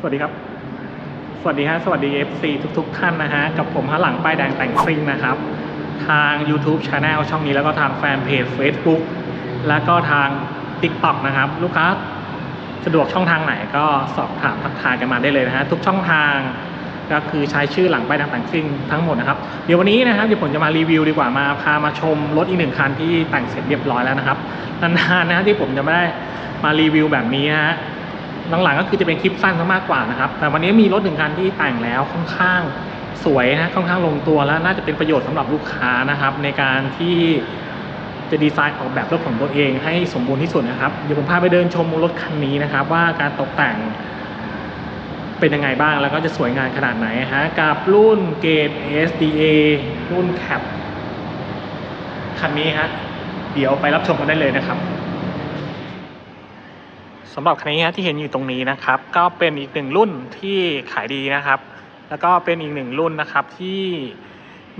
สวัสดีครับ สวัสดีฮะ สวัสดี FC ทุกๆ ท่านนะฮะ กับผมฮะหลังป้ายแดงแต่งซิ่งนะครับ ทาง YouTube Channel ช่องนี้แล้วก็ทางแฟนเพจ Facebook แล้วก็ทาง TikTok นะครับ ลูกค้าสะดวกช่องทางไหนก็สอบถามทักทายกันมาได้เลยนะฮะ ทุกช่องทางก็คือใช้ชื่อหลังป้ายแดงแต่งซิ่งทั้งหมดนะครับ เดี๋ยววันนี้นะครับเดี๋ยวผมจะมารีวิวดีกว่ามาพามาชมรถอีกหนึ่งคันที่แต่งเสร็จเรียบร้อยแล้วนะครับนานๆนะฮะที่ผมจะไม่ได้มารีวิวแบบนี้นะฮะ หลังๆก็คือจะเป็นคลิปสั้นซะมากกว่านะครับ แต่วันนี้มีรถหนึ่งคันที่แต่งแล้วค่อนข้างสวยนะค่อนข้างลงตัวแล้วน่าจะเป็นประโยชน์สำหรับลูกค้านะครับ ในการที่จะดีไซน์ออกแบบรถของตัวเองให้สมบูรณ์ที่สุดนะครับเดี๋ยวผมพาไปเดินชมรถคันนี้นะครับ ว่าการตกแต่งเป็นยังไงบ้างแล้วก็จะสวยงามขนาดไหนฮะกับรุ่นเกรด SDA รุ่นแคปคันนี้ฮะเดี๋ยวไปรับชมกันได้เลยนะครับ สำหรับคันนี้ฮะที่เห็นอยู่ตรงนี้นะครับ ก็เป็นอีกหนึ่งรุ่นที่ขายดีนะครับ แล้วก็เป็นอีกหนึ่งรุ่นนะครับที่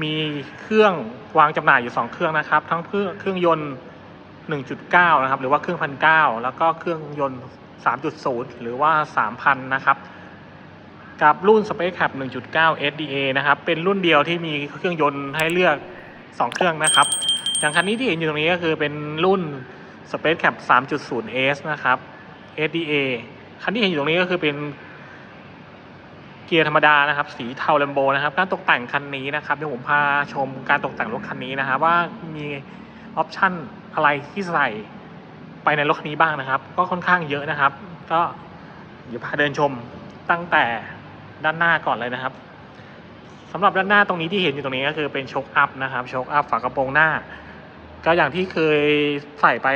มีเครื่องวางจำหน่ายอยู่ 2 เครื่องนะครับ ทั้งเครื่องเครื่องยนต์ 1.9 นะครับ หรือว่าเครื่องพันเแล้วก็เครื่องยนต์ 3.0 หรือว่า 3,000 นะครับ กับรุ่น Space Cap 1.9 SDA นะครับ เป็นรุ่นเดียวที่มีเครื่องยนต์ให้เลือก 2 เครื่องนะครับ อย่างคันนี้ที่เห็นอยู่ตรงนี้ก็คือเป็นรุ่น Space Cap 3.0 S นะครับ SDA คันที่เห็นอยู่ตรงนี้ก็คือเป็นเกียร์ธรรมดานะครับ สีเทาแลมโบนะครับ การตกแต่งคันนี้นะครับเดี๋ยวผมพาชมการตกแต่งรถคันนี้นะครับว่ามีออปชั่นอะไรที่ใส่ไปในรถคันนี้บ้างนะครับ ก็ค่อนข้างเยอะนะครับ ก็เดี๋ยวพาเดินชมตั้งแต่ด้านหน้าก่อนเลยนะครับสำหรับด้านหน้าตรงนี้ที่เห็นอยู่ตรงนี้ก็คือเป็นโชคอัพนะครับโชคอัพฝากระโปรงหน้า ก็อย่างที่เคยใส่ไป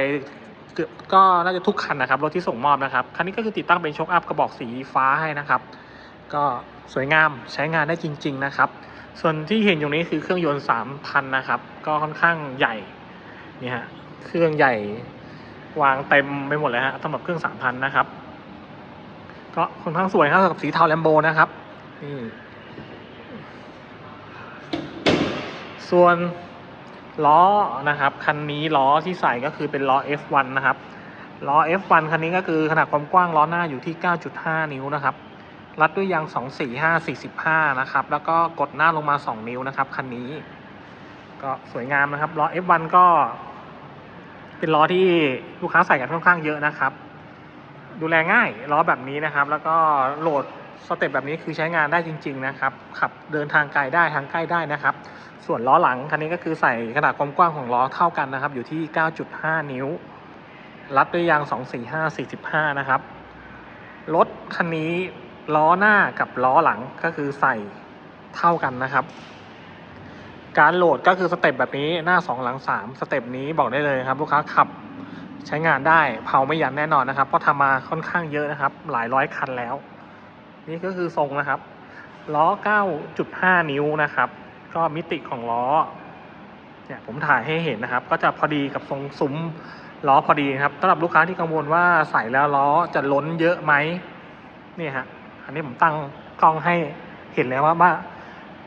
ก็น่าจะทุกคันนะครับรถที่ส่งมอบนะครับคันนี้ก็คือติดตั้งเป็นโชคอัพกระบอกสีฟ้าให้นะครับ ก็สวยงามใช้งานได้จริง ๆนะครับ ส่วนที่เห็นอยู่นี้คือเครื่องยนต์3,000นะครับ ก็ค่อนข้างใหญ่นี่ฮะเครื่องใหญ่วางเต็มไปหมดเลยฮะสำหรับเครื่อง3,000นะครับก็ค่อนข้างสวยครับสำหรับสีเทาแลมโบนะครับนี่ส่วนล้อนะครับ คันนี้ล้อที่ใส่ก็คือเป็นล้อ F1 นะครับ ล้อ F1 คันนี้ก็คือขนาดความกว้างล้อหน้าอยู่ที่ 9.5 นิ้วนะครับ รัดด้วยยาง 245 45 นะครับ แล้วก็กดหน้าลงมา 2 นิ้วนะครับคันนี้ ก็สวยงามนะครับ ล้อ F1 ก็ เป็นล้อที่ลูกค้าใส่กันค่อนข้างเยอะนะครับ ดูแลง่ายล้อแบบนี้นะครับ แล้วก็โหลดสเต็ปแบบนี้คือใช้งานได้จริง ๆ นะครับ ขับเดินทางไกลได้ทางใกล้ได้นะครับ ส่วนล้อหลังคันนี้ก็คือใส่ขนาดความกว้างของล้อเท่ากันนะครับ อยู่ที่ 9.5 นิ้ว รัดด้วยยาง 245 45 นะครับ รถคันนี้ล้อหน้ากับล้อหลังก็คือใส่เท่ากันนะครับ การโหลดก็คือสเต็ปแบบนี้หน้า 2 หลัง 3 สเต็ปนี้บอกได้เลยครับ ลูกค้าขับใช้งานได้เผาไม่ยันแน่นอนนะครับ เพราะทำมาค่อนข้างเยอะนะครับ หลายร้อยคันแล้ว นี่ก็คือทรงนะครับ ล้อ 9.5 นิ้วนะครับ ก็มิติของล้อเนี่ยผมถ่ายให้เห็นนะครับ ก็จะพอดีกับทรงซุ้ม ล้อพอดีนะครับสำหรับลูกค้าที่กังวลว่าใส่แล้วล้อจะล้นเยอะไหมนี่ฮะอันนี้ผมตั้งกล้องให้เห็นแล้วว่าว่า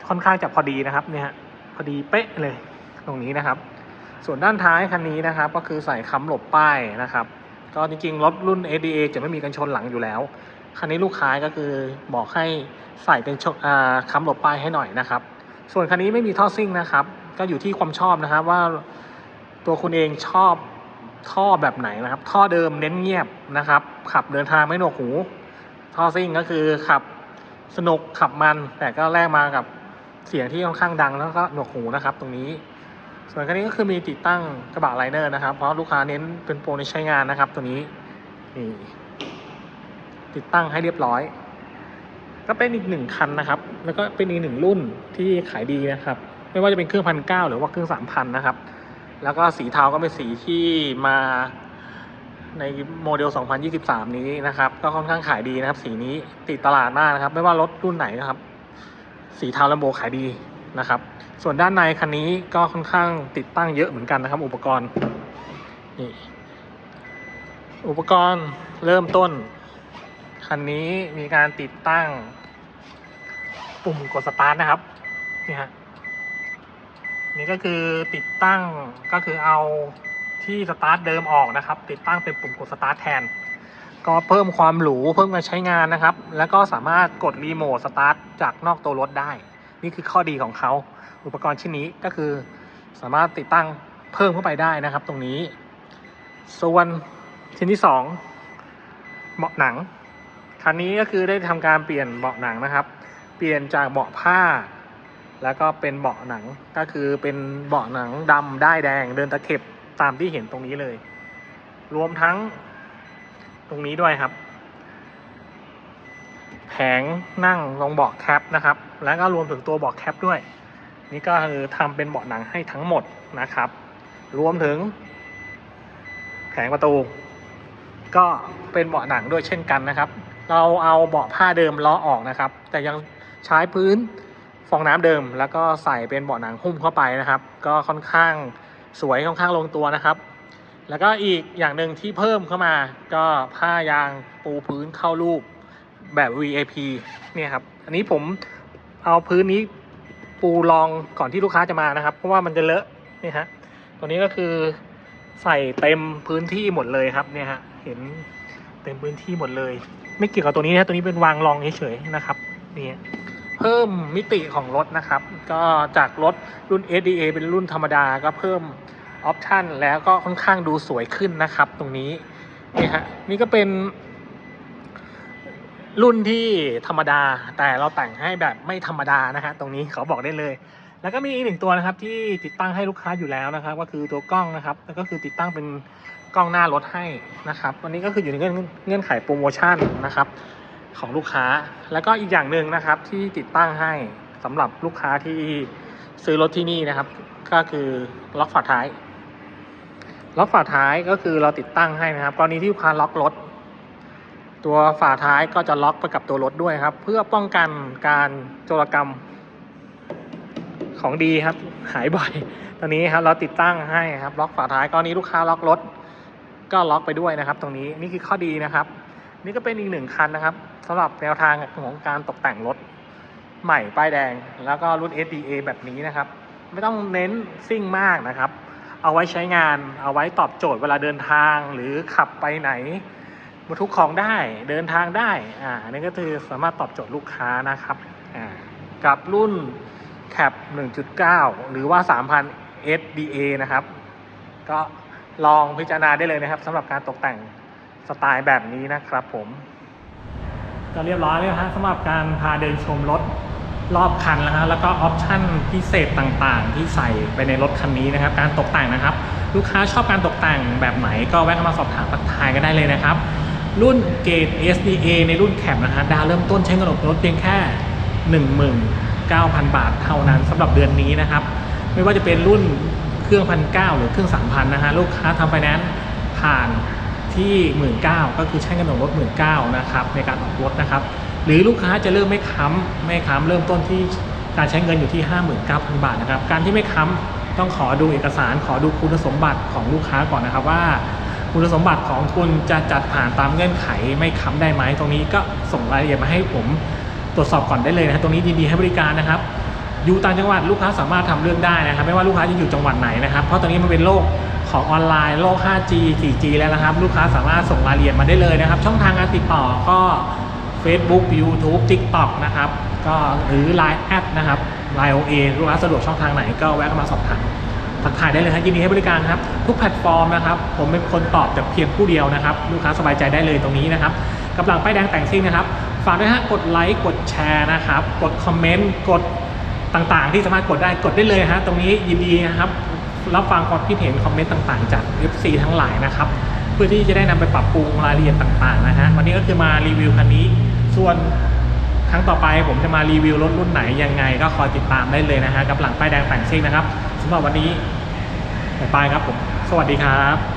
ค่อนข้างจะพอดีนะครับเนี่ยฮะพอดีเป๊ะเลยตรงนี้นะครับ ส่วนด้านท้ายคันนี้นะครับ ก็คือใส่ค้ำหลบป้ายนะครับ ก็จริงๆรถรุ่น ADA จะไม่มีกันชนหลังอยู่แล้ว คันนี้ลูกค้าก็คือบอกให้ใส่เป็นชอ่าค้ำหลบป้ายให้หน่อยนะครับ ส่วนคันนี้ไม่มีท่อซิ่งนะครับ ก็อยู่ที่ความชอบนะครับว่าตัวคุณเองชอบ ท่อแบบไหนนะครับ ท่อเดิมเน้นเงียบนะครับ ขับเดินทางไม่หนวกหู ท่อซิ่งก็คือขับสนุกขับมัน แต่ก็แลกมากับเสียงที่ค่อนข้างดังแล้วก็หนวกหูนะครับ ตรงนี้ ส่วนคันนี้ก็คือมีติดตั้งกระบะไลเนอร์นะครับ เพราะลูกค้าเน้นเป็นโปรในใช้งานนะครับ ตัวนี้นี่ติดตั้งให้เรียบร้อย ก็เป็นอีกหนึ่งคันนะครับ แล้วก็เป็นอีกหนึ่งรุ่นที่ขายดีนะครับ ไม่ว่าจะเป็นเครื่องพันเก้าหรือว่าเครื่องสามพันนะครับ แล้วก็สีเทาก็เป็นสีที่มาในโมเดล 2023 นี้นะครับ ก็ค่อนข้างขายดีนะครับ สีนี้ติดตลาดมากนะครับ ไม่ว่ารถรุ่นไหนนะครับ สีเทาแลมโบขายดีนะครับ ส่วนด้านในคันนี้ก็ค่อนข้างติดตั้งเยอะเหมือนกันนะครับ อุปกรณ์นี่อุปกรณ์เริ่มต้น คันนี้มีการติดตั้งปุ่มกดสตาร์ทนะครับนี่ฮะ นี่ก็คือติดตั้งก็คือเอาที่สตาร์ทเดิมออกนะครับ ติดตั้งเป็นปุ่มกดสตาร์ทแทน ก็เพิ่มความหรูเพิ่มการใช้งานนะครับ แล้วก็สามารถกดรีโมทสตาร์ทจากนอกตัวรถได้ นี่คือข้อดีของเขา อุปกรณ์ชิ้นนี้ก็คือสามารถติดตั้งเพิ่มเข้าไปได้นะครับ ตรงนี้ ส่วนชิ้นที่สองเบาะหนังคันนี้ก็คือได้ทำการเปลี่ยนเบาะหนังนะครับ เปลี่ยนจากเบาะผ้า แล้วก็เป็นเบาะหนังก็คือเป็นเบาะหนังดำได้ายแดงเดินตะเข็บตามที่เห็นตรงนี้เลย รวมทั้งตรงนี้ด้วยครับ แผงนั่งตรงเบาะแคปนะครับ แล้วก็รวมถึงตัวเบาะแคปด้วย นี่ก็คือทำเป็นเบาะหนังให้ทั้งหมดนะครับ รวมถึง แผงประตู ก็เป็นเบาะหนังด้วยเช่นกันนะครับ เราเอาเบาะผ้าเดิมล้อออกนะครับ แต่ยังใช้พื้น ฟองน้ำเดิม แล้วก็ใส่เป็นเบาะหนังหุ้มเข้าไปนะครับ ก็ค่อนข้างสวยค่อนข้างลงตัวนะครับ แล้วก็อีกอย่างหนึ่งที่เพิ่มเข้ามา ก็ผ้ายางปูพื้นเข้ารูปแบบ VIP เนี่ยครับ อันนี้ผมเอาพื้นนี้ปูรองก่อนที่ลูกค้าจะมานะครับ เพราะว่ามันจะเลอะนี่ฮะตัวนี้ก็คือใส่เต็มพื้นที่หมดเลยครับเนี่ยฮะเห็นเต็มพื้นที่หมดเลย ไม่เกี่ยวกับตัวนี้นะตัวนี้เป็นวางรองเฉยๆนะครับนี่ เพิ่มมิติของรถนะครับ ก็จากรถรุ่น SDA เป็นรุ่นธรรมดาก็เพิ่มออปชันแล้วก็ค่อนข้างดูสวยขึ้นนะครับ ตรงนี้นี่ฮะนี่ก็เป็นรุ่นที่ธรรมดาแต่เราแต่งให้แบบไม่ธรรมดานะฮะตรงนี้เขาบอกได้เลย แล้วก็มีอีกหนึ่งตัวนะครับที่ติดตั้งให้ลูกค้าอยู่แล้วนะครับ ก็คือตัวกล้องนะครับแล้วก็คือติดตั้งเป็นกล้องหน้ารถให้นะครับวันนี้ก็คืออยู่ในเงื่อนเงื่อนไขโปรโมชั่นนะครับ ของลูกค้า แล้วก็อีกอย่างหนึ่งนะครับที่ติดตั้งให้สำหรับลูกค้าที่ซื้อรถที่นี่นะครับ ก็คือล็อกฝาท้าย ล็อกฝาท้ายก็คือเราติดตั้งให้นะครับ กรณีที่ลูกค้าล็อกรถ ตัวฝาท้ายก็จะล็อกไปกับตัวรถด้วยครับ เพื่อป้องกันการโจรกรรมของดีครับ หายบ่อยตอนนี้ครับเราติดตั้งให้ครับ ล็อกฝาท้ายกรณีลูกค้าล็อกรถ ก็ล็อกไปด้วยนะครับ ตรงนี้นี่คือข้อดีนะครับ นี่ก็เป็นอีกหนึ่งคันนะครับสำหรับแนวทางของการตกแต่งรถใหม่ป้ายแดง แล้วก็รุ่น SDA แบบนี้นะครับ ไม่ต้องเน้นซิ่งมากนะครับ เอาไว้ใช้งานเอาไว้ตอบโจทย์เวลาเดินทางหรือขับไปไหนบรรทุกของได้เดินทางได้อ่าอันนี่ก็คือสามารถตอบโจทย์ลูกค้านะครับอ่ากับรุ่นแคป1.9 หรือว่า 3,000 SDA นะครับ ก็ลองพิจารณาได้เลยนะครับสำหรับการตกแต่ง สไตล์แบบนี้นะครับผมก็เรียบร้อยแล้วฮะสำหรับการพาเดินชมรถรอบคันแล้วฮะแล้วก็ออปชั่นพิเศษต่างๆ ที่ใส่ไปในรถคันนี้นะครับ การตกแต่งนะครับ ลูกค้าชอบการตกแต่งแบบไหนก็แวะเข้ามาสอบถามทักทายกันได้เลยนะครับ รุ่นเกรด SDA ในรุ่นแคปนะฮะดาวเริ่มต้นใช้เงินออกรถเพียงแค่ 19,000 บาทเท่านั้นสำหรับเดือนนี้นะครับ ไม่ว่าจะเป็นรุ่นเครื่องพันเหรือเครื่องสามพันนะฮะลูกค้าทำไฟแนนซ์ผ่าน ที่หมื่นเก็คือใช้เงินออกรถหมื่นเนะครับในการออกรถนะครับ หรือลูกค้าจะเริ่มไม่ค้ำไม่ค้ำเริ่มต้นที่การใช้เงินอยู่ที่ 59,000 บาทนะครับ การที่ไม่ค้ำต้องขอดูเอกสารขอดูคุณสมบัติของลูกค้าก่อนนะครับว่าคุณสมบัติของคุณจะจัดผ่านตามเงื่อนไขไม่ค้ำได้ไหมตรงนี้ก็ส่งรายละเอียดมาให้ผมตรวจสอบก่อนได้เลยนะรตรงนี้ดีให้บริการนะครับ อยู่ต่างจังหวัดลูกค้าสามารถทำเรื่องได้นะครับ ไม่ว่าลูกค้าจะอยู่จังหวัดไหนนะครับ เพราะตอนนี้มันเป็นโลก ของออนไลน์โลก 5G 4G แล้วนะครับ ลูกค้าสามารถส่งรายละเอียดมาได้เลยนะครับ ช่องทางการติดต่อก็ Facebook YouTube TikTok นะครับ ก็หรือ Line แอดนะครับ Line OA ลูกค้าสะดวกช่องทางไหนก็แวะเข้ามาสอบถามทักทายได้เลยครับยินดีให้บริการครับ ทุกแพลตฟอร์มนะครับ ผมเป็นคนตอบแต่เพียงผู้เดียวนะครับ ลูกค้าสบายใจได้เลยตรงนี้นะครับกำลังป้ายแดงแต่งซิ่งนะครับ ฝากด้วยฮะกดไลค์กดแชร์นะครับ กดคอมเมนต์กดต่างๆ ที่สามารถกดได้กดได้เลยฮะตรงนี้ยินดีนะครับ รับฟังความคิดเห็นคอมเมนต์ต่างๆ จาก FC ทั้งหลายนะครับ เพื่อที่จะได้นำไปปรับปรุงรายละเอียดต่างๆนะฮะวันนี้ก็คือมารีวิวคันนี้ ส่วนครั้งต่อไปผมจะมารีวิวรถรุ่นไหนยังไง ก็คอยติดตามได้เลยนะฮะกับหลังป้ายแดงแต่งซิ่งนะครับสำหรับวันนี้ไปครับผม สวัสดีครับ